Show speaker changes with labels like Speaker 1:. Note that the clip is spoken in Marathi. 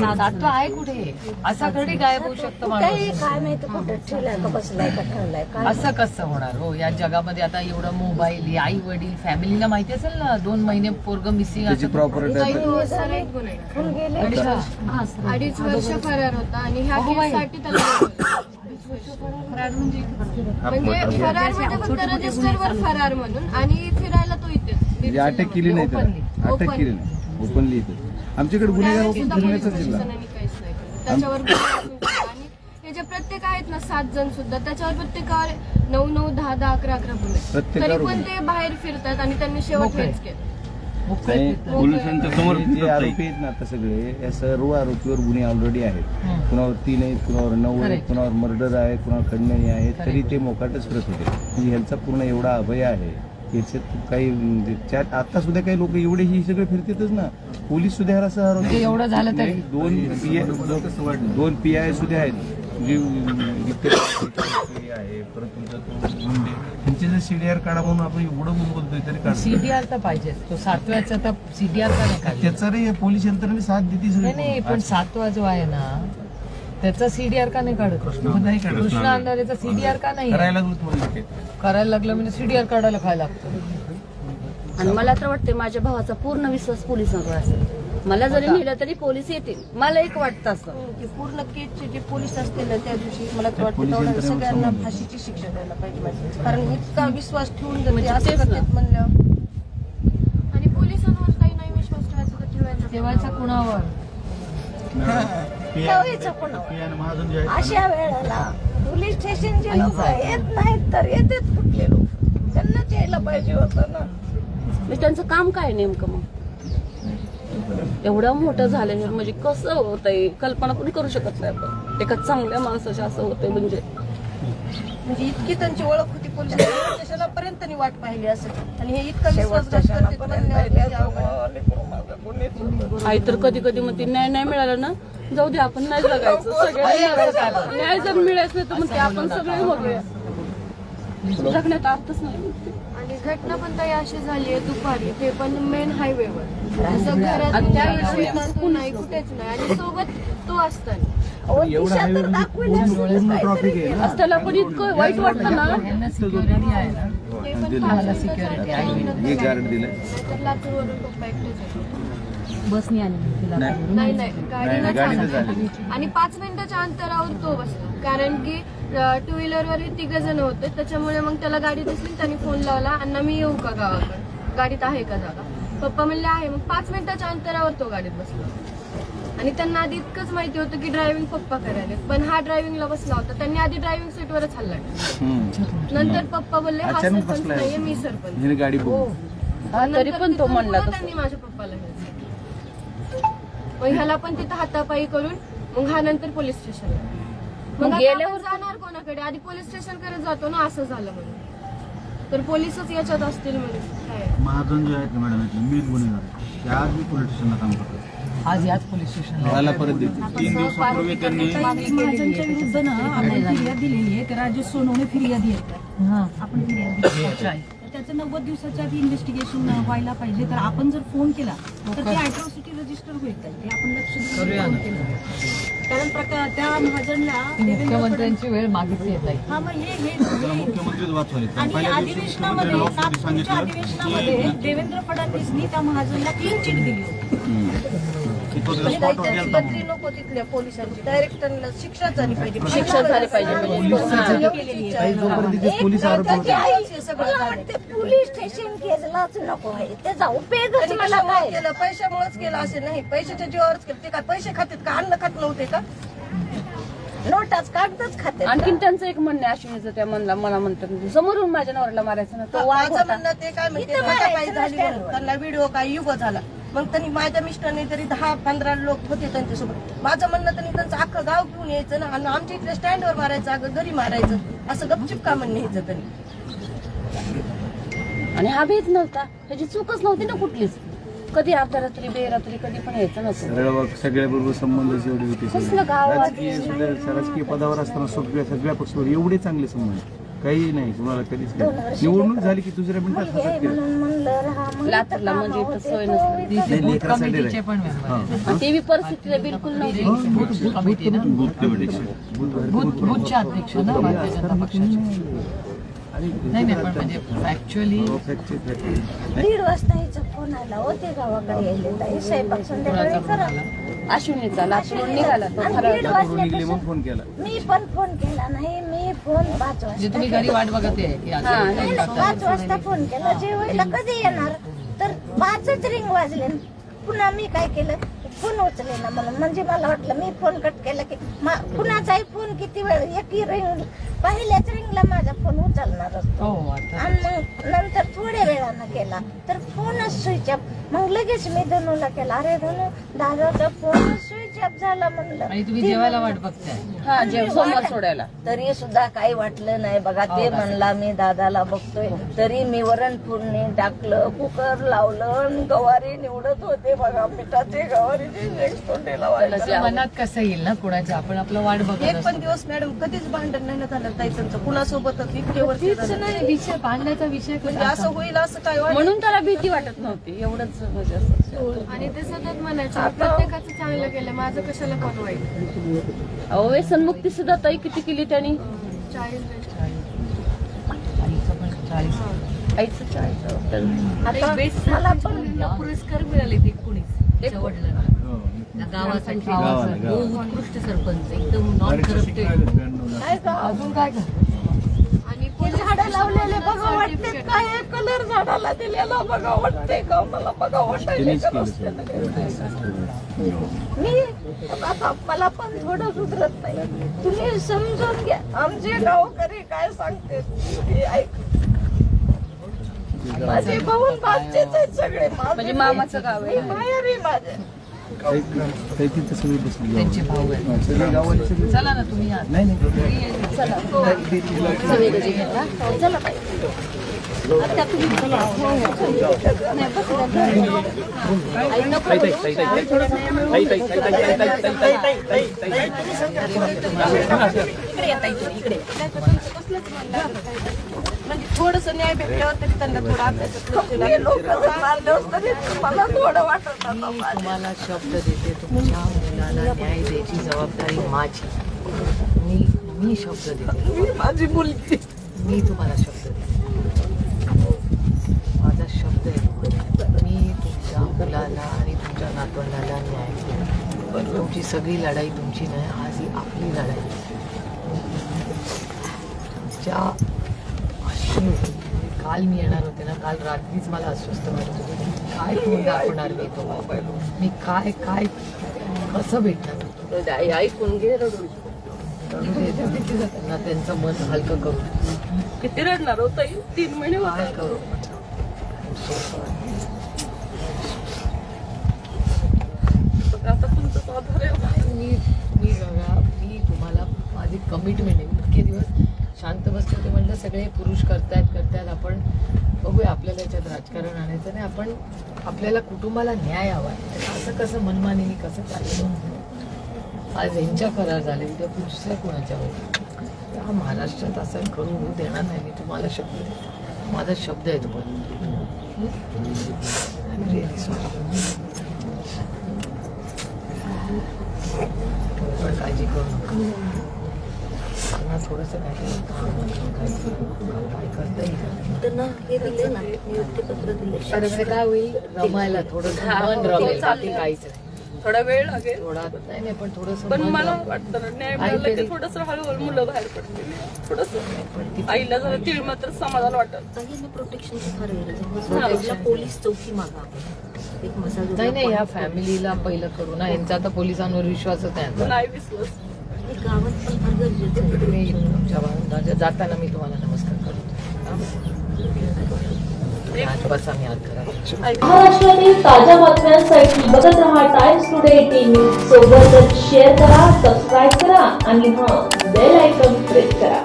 Speaker 1: सातवा आहे कुठे? असा थोडी गायब होऊ शकतो
Speaker 2: काही
Speaker 1: माणूस
Speaker 2: काय माहिती कुठं ठेवलाय का बसलाय का ठेवलाय काय
Speaker 1: असं कसं होणार हो? या जगामध्ये आता एवढं मोबाईल आई वडील फॅमिलीला माहिती असेल ना दोन महिने पोरग मिसिंग
Speaker 3: त्याची प्रॉपर्टी
Speaker 2: फुल गेले?
Speaker 4: अडीच वर्ष. फरार होता आणि ह्या. केससाठी त्याला म्हणजे फरार म्हणजे फक्त रजिस्टरवर फरार म्हणून आणि फिरायला तो इथे
Speaker 3: म्हणजे अटक केली नाही त्याला
Speaker 1: Openly.
Speaker 3: अटक केली नाही. ओपनली इथे. आमच्याकडे गुन्हेगार गुन्ह्याचा जिल्हा.
Speaker 4: त्याच्यावर. आणि हे जे प्रत्येक आहेत ना सात जण सुद्धा त्याच्यावर प्रत्येकावर नऊ नऊ दहा दहा अकरा अकरा गुन्हे तरी पण. ते बाहेर फिरतात आणि त्यांनी शेवट. हेच केलं
Speaker 3: नाही,
Speaker 5: पोलिसांच्या समोर
Speaker 3: जे आरोपी आहेत ना आता सगळे या सर्व आरोपीवर गुन्हे ऑलरेडी आहेत. कुणावर तीन आहेत कुणावर नऊ आहेत. कुणावर मर्डर आहे कुणावर खंडणी आहे. तरी ते मोकाटच फिरत होते म्हणजे ह्यांचा पूर्ण एवढा अभय आहे याच्यात काही म्हणजे त्यात आता सुद्धा काही लोक एवढे ही सगळे फिरतातच ना पोलीस सुद्धा ह्याला असं.
Speaker 1: म्हणजे एवढं झालं तरी?
Speaker 3: दोन पी दोन पी आय सुद्धा आहेत जे आहे परत तुमचा तो मुंडे त्यांचे जर सीडीआर काढा म्हणून आपण एवढं म्हणून बोलतोय तरी काढतो
Speaker 1: सीडीआर तर पाहिजे तो सातव्याचा तर सीडीआर का नाही?
Speaker 3: त्याचा रे पोलीस यंत्रणेने साथ देते
Speaker 1: नाही पण सातवा जो आहे ना त्याचा सीडीआर का नाही काढत. कृष्ण. अंधारेचा सीडीआर का नाही?
Speaker 3: करायला लागलो
Speaker 1: म्हणजे सीडीआर काढायला काय लागतं.
Speaker 6: आणि मला तर वाटते माझ्या भावाचा पूर्ण विश्वास पोलिसांवर असेल. मला जरी नेलं तरी पोलीस येतील. मला एक वाटतं असं.
Speaker 2: की पूर्ण केसचे जे पोलीस असतील ना त्या दिवशी मला तर वाटतं सगळ्यांना. फाशीची शिक्षा द्यायला पाहिजे कारण इतका विश्वास ठेवून
Speaker 6: म्हणजे
Speaker 2: म्हणल्यावर
Speaker 4: आणि पोलिसांवर काही नाही विश्वास ठेवायचा ठेवायचा.
Speaker 1: कुणावर?
Speaker 2: अशा वेळेला पोलीस स्टेशनचे लोक येत नाहीत तर येतात कुठले लोक? त्यांनाच यायला पाहिजे होतं ना.
Speaker 6: म्हणजे त्यांचं काम काय नेमकं मग? एवढं मोठं झालं म्हणजे कसं होतंय? कल्पना पण करू शकत नाही आपण. एका चांगल्या माणसाच्या असं होतंय म्हणजे.
Speaker 2: म्हणजे इतकी त्यांची ओळख होती पोलीस त्यांनी वाट पाहिली असेल. आणि हे इतकं विश्वासघात.
Speaker 6: आई तर कधी कधी म्हणते न्याय नाही मिळाला ना जाऊ दे आपण नाही जगायचं सगळे न्याय जर मिळायचं नाही तर म्हणते आपण सगळे बघूया जगण्यात अर्थच नाही.
Speaker 4: आणि घटना पण काही अशी झाली आहे दुपारी. ते पण मेन हायवेवर असं घरात
Speaker 6: आणि त्यावेळेस
Speaker 4: शेतात तो नाही कुठेच नाही. आणि सोबत तो असताना.
Speaker 6: पण इतकं वाईट वाटतं ना.
Speaker 1: सिक्युरिटी आहे ना आहे.
Speaker 6: बसनी आली
Speaker 3: नाही.
Speaker 4: नाही. आणि पाच मिनिटाच्या अंतरावर तो बसला. कारण की टू व्हीलरवर हे तिघ जण होते. त्याच्यामुळे मग त्याला गाडी दिसली त्यांनी फोन लावला अण्णा मी येऊ का गावाकडे? गाडीत आहे का जागा? पप्पा म्हणले आहे. मग पाच मिनिटाच्या अंतरावर तो गाडीत बसला. आणि त्यांना आधी इतकंच माहिती होतं की ड्रायव्हिंग पप्पा करायला. पण हा ड्रायव्हिंगला बसला होता. त्यांनी आधी ड्रायव्हिंग सीटवरच हल्ला केला. नंतर पप्पा बोलले हा सरपंच. नाहीये मी सरपंच.
Speaker 3: गाडी
Speaker 1: हो.
Speaker 6: तरी पण तो म्हणला
Speaker 4: त्यांनी माझ्या पप्पाला मग ह्याला पण तिथं हातापायी करून मग हा नंतर पोलीस स्टेशनला मग
Speaker 6: गेल्यावर-
Speaker 4: जाणार कोणाकडे? आधी पोलीस स्टेशनकडे जातो ना असं झालं म्हणून. तर पोलीसच याच्यात असतील म्हणून. काय?
Speaker 5: महाजन जे आहेत ना मॅडम मेन गुन्हेगार. ते आज मी पोलीस स्टेशनला काम करतो
Speaker 1: आज याच पोलीस स्टेशनला.
Speaker 3: मला परत
Speaker 5: तीन दिवसापूर्वी त्यांनी
Speaker 7: महाजनच्या विरुद्ध ना आपण फिर्याद दिलेली आहे. ते राजेश सोनवणे फिर्यादी आहेत.
Speaker 1: हा.
Speaker 7: आपण फिर्याद दिली. त्याचं नव्वद दिवसाच्या आधी इन्व्हेस्टिगेशन व्हायला पाहिजे. तर आपण जर फोन केला तर ते अॅट्रॉसिटी रजिस्टर होईल. का? आपण लक्ष देऊन
Speaker 1: करूया
Speaker 7: फोन
Speaker 1: ना.
Speaker 7: केला कारण प्रका त्या महाजनला देवेंद्र
Speaker 1: मुख्यमंत्र्यांची वेळ मागितली येत आहे
Speaker 7: हा मग हे हे
Speaker 5: त्याला
Speaker 7: हे-
Speaker 5: मुख्यमंत्रीच वाचवले
Speaker 7: आणि अधिवेशनामध्ये नागपूरच्या अधिवेशनामध्ये देवेंद्र फडणवीसनी त्या महाजनला क्लीन चिट दिली होती.
Speaker 2: म्हणजे काही त्यांची बदली नको तिथल्या पोलिसांची. डायरेक्ट त्यांना शिक्षा झाली पाहिजे.
Speaker 6: शिक्षा झाली पाहिजे. म्हणजे.
Speaker 3: काही जोपर्यंत तिथे पोलीस आरोपी
Speaker 2: स्टेशन केसलाच नको आहे. त्याचा उपयोगच मला काय केलं पैशामुळेच केलं असे नाही. पैशाच्या जीवावरच केलं. ते काय पैसे खातात का? अन्न खात नव्हते का? नोटाच कागदच खाते
Speaker 6: आणखीन त्यांचं एक म्हणणं आहे अश्विनीचं त्या म्हणला मला म्हणतात समोरून माझ्या नवऱ्याला मारायचं ना तो वाघ
Speaker 2: माझं
Speaker 6: होता.
Speaker 2: म्हणणं ते काय म्हणते झाली म्हणून. त्यांना व्हिडिओ काय युग झाला. मग त्यांनी माझ्या मिस्टरने तरी दहा पंधरा लोक होते त्यांच्यासोबत. माझं म्हणणं त्यांनी त्यांचं अख्खं गाव घेऊन यायचं ना आणि आमच्या इथल्या स्टँडवर मारायचं अगं घरी मारायचं. असं गपचिप का म्हणणं न्यायचं त्यांनी?
Speaker 6: आणि हा भेद नव्हता. त्याची चूकच नव्हती ना कुठलीच. कधी अर्ध्या रात्री बेरात्री कधी पण यायचं नव्हतं
Speaker 3: सरळ वाग सगळ्या बरोबर संबंध एवढे होते
Speaker 6: कसलं गाव
Speaker 3: राजकीय सुद्धा राजकीय पदावर असताना सगळ्या सगळ्या पक्षावर एवढे चांगले संबंध. काही नाही कुणाला कधीच नाही. निवडणूक झाली की दुसऱ्या मिनिटात हसत
Speaker 6: लातूरला म्हणजे इथं सोय नसते.
Speaker 3: नाही, लेकरासाठी.
Speaker 1: पण मेंबर आहेत.
Speaker 6: आणि ते बी परिस्थितीला बिलकुल नव्हती.
Speaker 1: बूथ कमिटी ना
Speaker 3: बूथ कमिटीचे.
Speaker 1: बूथ बूथचे अध्यक्ष ना भारतीय जनता पक्षाचे. नाही नाही पण म्हणजे ऍक्च्युअली
Speaker 3: हो.
Speaker 8: दीड वाजता हिचा फोन आला. होते गावाकडे यायले ताई स्वयंपाक संध्याकाळी करा.
Speaker 6: अश्विनीचा. निघाला तो
Speaker 8: आणि दीड
Speaker 3: फोन केला.
Speaker 8: मी पण फोन केला नाही. मी फोन पाच
Speaker 1: म्हणजे
Speaker 8: वाजता
Speaker 1: तुम्ही घरी वाट बघत आहे की आज
Speaker 6: हा,
Speaker 8: नाही, नाही, पाच वाजता फोन केला. जेवायला कधी येणार तर पाचच रिंग वाजले. पुन्हा मी काय केलं? फोन उचले ना म्हणून. म्हणजे मला वाटलं मी फोन कट केला की मा- कुणाचाही फोन किती वेळ एक रिंग पहिल्याच रिंगला माझा फोन उचलणार असतो.
Speaker 1: हो आता.
Speaker 8: आणि मग नंतर थोड्या वेळानं केला. तर फोनच स्विच ऑफ मग लगेच मी धनूला केला. अरे धनू दादाचा फोन स्विच ऑफ झाला म्हणलं.
Speaker 1: आणि तुम्ही
Speaker 8: ती
Speaker 1: जेवायला
Speaker 8: म्हणली,
Speaker 1: वाट बघताय.
Speaker 6: हा जेव सोमवार सोडायला.
Speaker 2: तरी सुद्धा काही वाटलं नाही बघा. ते
Speaker 1: हो,
Speaker 2: म्हणला मी दादाला बघतोय. तरी मी वरण फोडणी टाकलं कुकर लावलं आणि गवारी निवडत होते बघा. पिठाचे गवारीचे
Speaker 1: मनात कसं येईल ना कुणाच्या आपण आपलं वाट बघत
Speaker 2: एक पण. दिवस मॅडम कधीच भांडण नाही ना झालं ताई त्यांचं कुणासोबतच इतके वर्ष
Speaker 1: तीच
Speaker 2: झालं.
Speaker 1: नाही विषय भांडण्याचा विषय
Speaker 2: म्हणजे असं होईल असं काय
Speaker 6: म्हणून त्याला भीती वाटत नव्हती एवढंच म्हणजे असं.
Speaker 4: आणि ते सतत म्हणायचे प्रत्येकाचं चांगलं केलं माझं कशाला वाईट
Speaker 6: अहो व्यसनमुक्ती सुद्धा ताई किती केली त्यांनी?
Speaker 4: चाळीस
Speaker 1: आईचं
Speaker 8: आता मला पण
Speaker 9: पुरस्कार मिळाले ते कुणीच? वडिलांना. गावासाठी.
Speaker 3: गावाला,
Speaker 9: हो,
Speaker 3: गावाला.
Speaker 9: उत्कृष्ट सरपंच एकदम नॉन
Speaker 3: बरेचसे
Speaker 9: करप्टेड
Speaker 3: शिकवायला ब्याण्णवला.
Speaker 8: नाही का
Speaker 1: अजून काय कर
Speaker 4: आणि
Speaker 8: हे झाडं लावलेले बघा वाटते काय कलर झाडाला दिलेला बघा वाटते का? मला बघा वाटायले
Speaker 3: त्यांनीच
Speaker 8: का
Speaker 3: केलं
Speaker 8: रस्त्यानं
Speaker 3: सगळं.
Speaker 8: मी आता मला पण थोडं सुधरत नाही. तुम्ही समजून घ्या. आमचे गावकरी काय सांगते ते ऐक माझे भाऊ भाचेच आहेत सगळे. माझे
Speaker 6: म्हणजे मामाचं गाव आहे.
Speaker 8: मी माहेरी माझे.
Speaker 3: तिथं सगळी बसली
Speaker 1: त्यांचे भाऊ आहेत
Speaker 3: सगळे सगळे
Speaker 1: चला ना तुम्ही या
Speaker 3: नाही नाही
Speaker 2: म्हणजे थोडस न्याय भेटल्यावर तरी त्यांना थोडा अभ्यास लोक मारल्यावर तरी मला थोडं वाटत
Speaker 1: मी तुम्हाला शब्द देते तुमच्या मुलाला न्याय द्यायची जबाबदारी माझी. मी मी शब्द देते.
Speaker 2: माझी मुलगी.
Speaker 1: मी तुम्हाला शब्द देते. माझा शब्द आहे मी तुमच्या मुलाला आणि तुमच्या नातवंडाला न्याय. पण तुमची सगळी लढाई तुमची नाही आज ही आपली लढाई आहे. तुमच्या काल मी येणार होते ना काल रात्रीच मला अस्वस्थ वाटत होते. काय तोंड दाखवणार मी तुम्हाला मी काय काय कसं भेटणार?
Speaker 6: ऐकून घे
Speaker 1: त्यांना त्यांचं मन हलकं करू
Speaker 6: किती रडणार होत तीन महिने
Speaker 1: काय करू?
Speaker 6: आता तुमचं
Speaker 1: मी मी बघा मी तुम्हाला माझी कमिटमेंट आहे. इतके दिवस शांत बसले ते म्हटलं सगळे पुरुष करतायत करतायत आपण बघूया आपल्याला याच्यात राजकारण आणायचं नाही. आपण आपल्याला कुटुंबाला न्याय हवा आहे. असं कसं मनमानीने कसं चाललं आज यांच्या करार झाले उद्या पुढच्या कोणाच्या होईल महाराष्ट्रात असं करू होऊ देणार नाही मी तुम्हाला शब्द माझा शब्द आहे तुम्हाला काळजी करू नका. थोडंसं काय काय करता येईल
Speaker 9: त्यांना हे दिले ना नियुक्तीपत्र दिले
Speaker 1: तर म्हणजे काय होईल? रमायला थोडं मन रमेल बाकी काहीच नाही.
Speaker 6: थोडा वेळ लागेल.
Speaker 1: थोडा नाही नाही पण थोडस
Speaker 6: पण मला वाटतं ना न्याय मिळाला की थोडस हळूहळू मुलं बाहेर पडतील. थोडस. आईला जरा तीळ मात्र समाधान वाटत.
Speaker 9: काही प्रोटेक्शनची फार गरज आहे आपल्या पोलीस चौकी मागा. आपण एक मसाज
Speaker 1: नाही नाही ह्या फॅमिलीला पहिलं करू ना. यांचा आता पोलिसांवर विश्वासच आहे.
Speaker 6: नाही विश्वास.
Speaker 9: एक
Speaker 1: तुमच्या जाताना मी तुम्हाला नमस्कार करतो. बसा मी आज
Speaker 10: महाराष्ट्रातील ताज्या बातम्यांसाठी बघत रहा टाइम्स टुडे टीव्ही सोबतच शेअर करा सबस्क्राईब करा आणि हा बेल आयकॉन प्रेस करा.